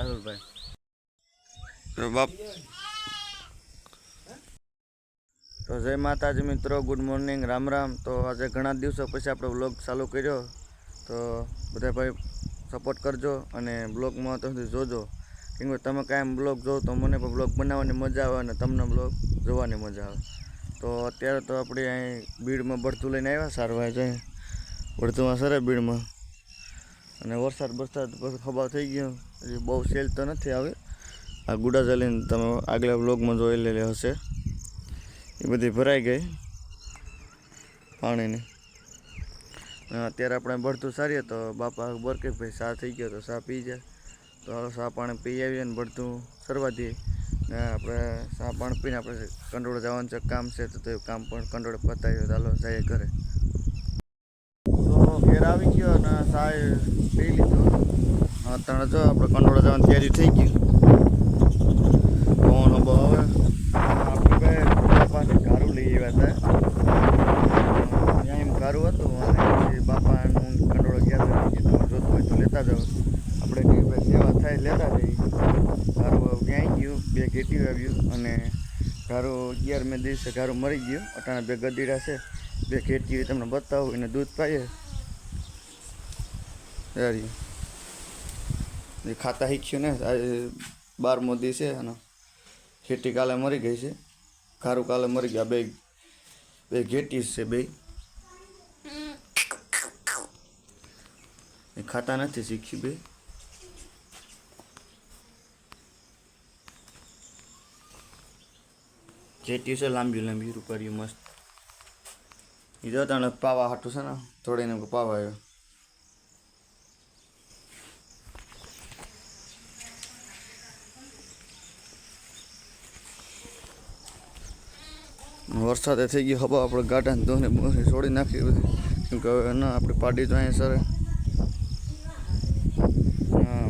રાહુલભાઈ બાપ. તો જય માતાજી મિત્રો, ગુડ મોર્નિંગ, રામ રામ. તો આજે ઘણા દિવસો પછી આપણે બ્લોગ ચાલુ કર્યો. તો બધા ભાઈ સપોર્ટ કરજો અને બ્લોગમાં તો જોજો. કેમ કે તમે કાંઈ બ્લોગ જોવો તો મને પણ બ્લોગ બનાવવાની મજા આવે અને તમને બ્લોગ જોવાની મજા આવે. તો અત્યારે તો આપણે અહીં બીડમાં બળતું લઈને આવ્યા સારવાર જઈ. બળતુંમાં સરે બીડમાં. અને વરસાદ વરસાદ પછી થઈ ગયો. હજી બહુ સેલ તો નથી આવે. આ ગુડા ચાલીને તમે આગલા બ્લોગમાં જોઈ લેલી હશે. એ બધી ભરાઈ ગઈ પાણીની. અત્યારે આપણે ભરતું સારીએ તો બાપા બરકે ભાઈ સા થઈ ગયો તો સા પી જાય. તો હાલો સા પાણી પી આવીએ ને ભરતું સરવા દઈએ. ને આપણે સા પાણી પીને આપણે કંડોળ જવાનું છે, કામ છે તો તે કામ પણ કંડોળ પતાવી તો હાલો જઈએ ઘરે. તો ઘેર આવી ગયો અને સા પી લીધું. અત્યારે જો આપણે કંડોળા જવાની તૈયારી થઈ ગઈ. પવન હબો હવે આપણે બાપાને ગારું લઈ આવ્યા હતા. ત્યાં એમ ઘારું હતું અને બાપા બાપાનું કંડોળો ગયા હતા. તમે જોતું હોય તો લેતા જાઓ. આપણે કઈ ભાઈ સેવા થાય લેતા જઈએ. ઘારું ક્યાંય ગયું, બે ઘેટી આવ્યું અને ગારું અગિયારમે દિવસે ઘારું મરી ગયું. અટાણા બે ગદીડા છે. બે ઘેટી તમને બતાવું. એને દૂધ પાઈએ. યારી એ ખાતા શીખ્યું ને. બારમો દી છે અને ખેતી કાલે મરી ગઈ છે. ખારું કાલે મરી ગયા. બે બે ઘેટીસ છે બે. એ ખાતા નથી શીખ્યું બે. જેટી છે લાંબી લાંબી રૂપારી મસ્ત. એ જો તને પાવા હાટું છે ને, થોડીને પાવા આવ્યો. વરસાદે થઈ ગયો હવા આપણે ગાડાને ધોને મોરે છોડી નાખી બધી. કેમ કે હવે ના, આપણે પાડી તો અહીંયા સર.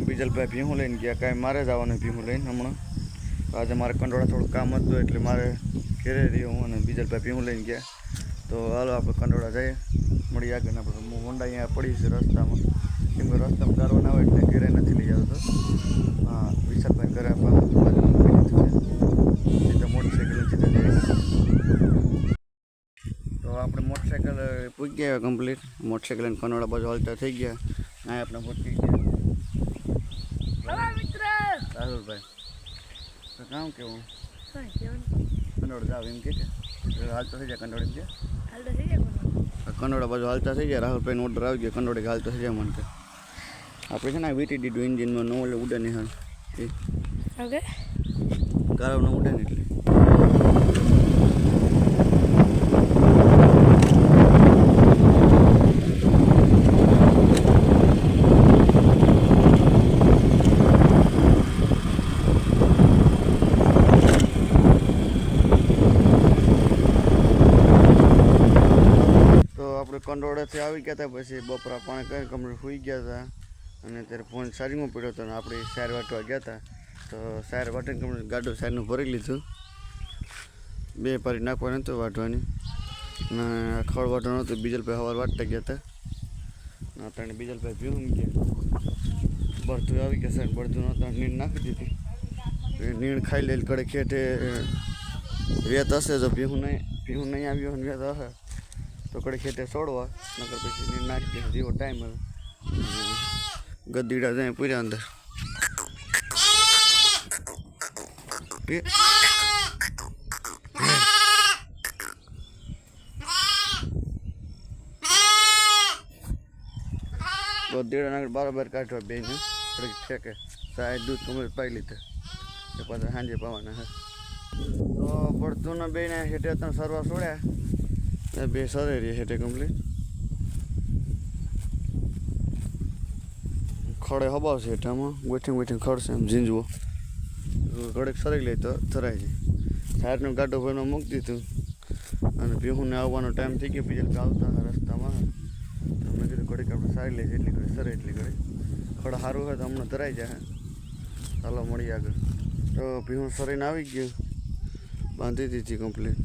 બીજલભાઈ ભીહું લઈને ગયા, કાંઈ મારે જ આવવાનું ભીહું લઈને હમણાં. આજે મારે કંડોળા થોડું કામ હતું, એટલે મારે ઘેરે રહ્યો હું અને બીજલભાઈ ભીહું લઈને ગયા. તો હાલો, આપણે કંડોળા જઈએ. મળી આગળ. આપણે હું હોન્ડા અહીંયા પડી છે રસ્તામાં. કેમ કે રસ્તામાં ગારો ના હોય એટલે ઘેરે નથી લઈ જતો હા, વિશાલભાઈ ઘરે આપવા મોટરસાઇકલ સીધા તો આપણે મોટરસાઇકલ પૂછી ગયા કમ્પ્લીટ મોટરસાઇકલ અને કનોડા બાજુ હાલતા થઈ ગયા. ના આપણે પહોંચી ગયા રાહુલભાઈ તો કામ કેવું? કનોડ જાવ એમ કે હાલતો થઈ જાય કનોડ એમ કે? કનોડા? બાજુ હાલતા થઈ જાય રાહુલભાઈનો ઓર્ડર આવી ગયો. કનોડે હાલતો થઈ જાય મને કે આપણે છે ને વીટી દીધું એન્જિનમાં નો એટલે ઉડે નહીં એ. ઓકે ગાળો ન ઉડે ને એટલે. કંડોળેથી આવી ગયા હતા પછી બપોરા પાણી કરી કમરે સુઈ ગયા હતા અને ત્યારે ફોન ચાર્જિંગમાં પડ્યો હતો અને આપણે સાર વાટવા ગયા હતા. તો સાર વાટીને કંપની ગાડું સારનું ભરી લીધું. બે પારી નાખવા નહોતું વાટવાની ને ખડ નહોતું હતું પે હવાર વાટતા ગયા હતા. ને બીજલ પે પીવું ગયા. બળતું આવી ગયા સાહેબ, બળતું નહોતું નીણ નાખી દીધી. નીણ ખાઈ લે કડે ખેટે વેત હશે જો ભીહું નહીં ભીહું નહીં આવ્યો અને વેત હશે. તો કડે ખેતે છોડવા નકર પછી નાખી જેવો ટાઈમ ગદીડા જાય પૂર્યા અંદર. પી- ગદીડા નાગર બરાબર કાઢવા બે ને થોડીક ઠેકે, સાહેબ દૂધ તમે પાઈ લીધે. એ પાછા સાંજે પાવાના હે. તો પડતું ને બે ને હેઠે ત્રણ સરવા છોડ્યા બે સરે રહી હેઠે કમ્પ્લીટ ખડે હબાવશે હેઠામાં. ગોઠી ગોઠી ખડશે એમ ઝીંઝવો. ઘડેક સરી લે તો થરાય છે સાઈડનો ગાડો ભાઈનો મૂકી દીધું. અને ભીહુંને આવવાનો ટાઈમ થઈ ગયો. બીજા આવતા રસ્તામાં. તો મેં કીધું, ઘડીક આપણે સારી લઈએ એટલી ઘડી સરે એટલી ઘડી. ખડ સારું હોય તો હમણાં ધરાઈ જાય. ચાલો મળીએ આગળ. તો ભીહું સરીને આવી ગયું. બાંધી દીધી કમ્પ્લીટ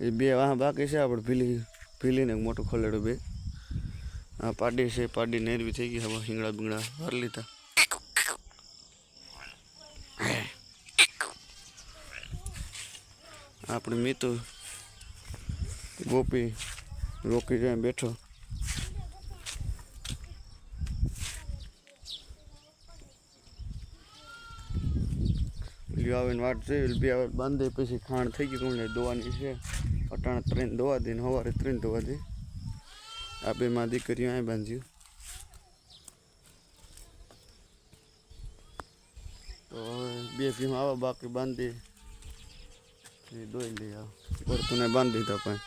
એ બે વાહ બાકી છે આપણે ભીલી, ભીલીને મોટું ખોલેડું બે. આ પાડી છે પાડી નેરવી થઈ ગઈ હવે હિંગડા બિંગડા હાર લીધા આપણે મિત્ર ગોપી રોકી જાય બેઠો. આવીને વાટ જોઈ બે આવે બાંધે, પછી ખાણ થઈ ગયું કમલે દોવાની છે. અટાણે ત્રણ દોવા દે ને સવારે ત્રણ દોવા દે. આ બે માં દીકરીઓ અહીં બાંધ્યું. તો બે ભીમ આવા બાકી બાંધી. દોઈ આવ બરતુને બાંધી દીધા પણ.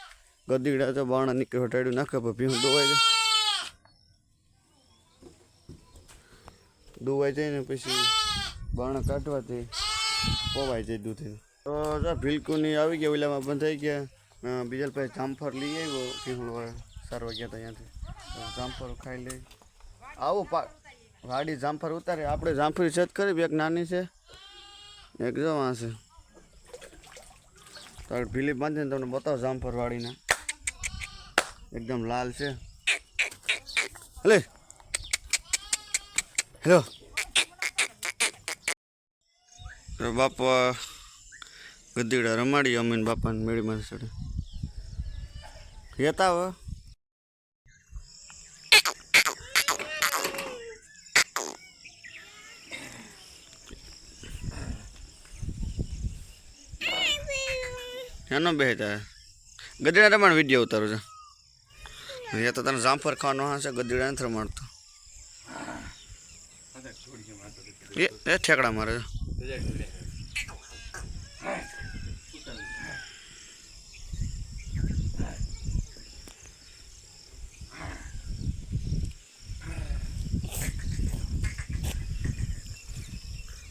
ગદીડા તો બાણા નીકળ્યો ટાડ્યું નાખે પણ ભીમ દોવાઈ જાય દોવાઈ જાય ને પછી બાણા કાઢવાથી પવાઈ જાય દૂધે તો જા ભીલકુની આવી ગયા ઓલામાં બંધાઈ ગયા. અ, બીજા પાસે જામફળ લઈ આવ્યો પીહું સારવા ગયા હતા ત્યાંથી. જામફર ખાઈ લઈ. આવો પા વાડી જામફળ ઉતારે. આપણે જામફળી છત કરી એક નાની છે એક જવા છે. તાર ભીલી બાંધીને તમને બતાવો જામફર વાળીને એકદમ લાલ છે. હલે હેલો તો બાપા ગદીડા રમાડી અમીન બાપાને મેળીમાં ચડે હેતા હવે એનો બે હતા ગધેડા રમાણ વીડિયો ઉતારો છે. એ તો તને જામફર ખાવાનો હશે ગધેડા નથી રમાડતો એ એ ઠેકડા મારે છે.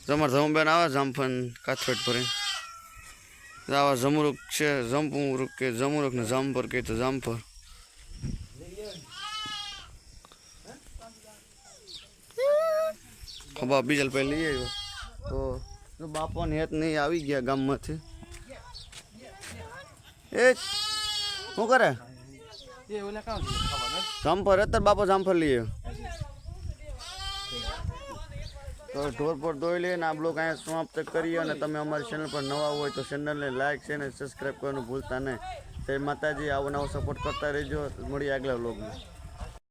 તમારે જમુબેન આવે જામફન કાથપેટ ભરી આવા જમરૂક છે જમપુરુક કે જમરૂક ને જામફર કે તો જામફર ખબા બીજલ પહેલી લઈ આવ્યો. તો બાપાને બાપોને હેત નહીં આવી ગયા ગામમાંથી. એ શું કરે? જામફળ અત્યારે બાપો જામફળ લઈએ તો ઢોર પર દોઈ લઈએ ને આ બ્લોગ અહીંયા સમાપ્ત કરીએ અને તમે અમારી ચેનલ પર નવા હોય તો ચેનલને લાઈક છે અને સબસ્ક્રાઈબ કરવાનું ભૂલતા નહીં. તે માતાજી, આવો નવો સપોર્ટ કરતા રહેજો. મળીએ આગલા બ્લોગમાં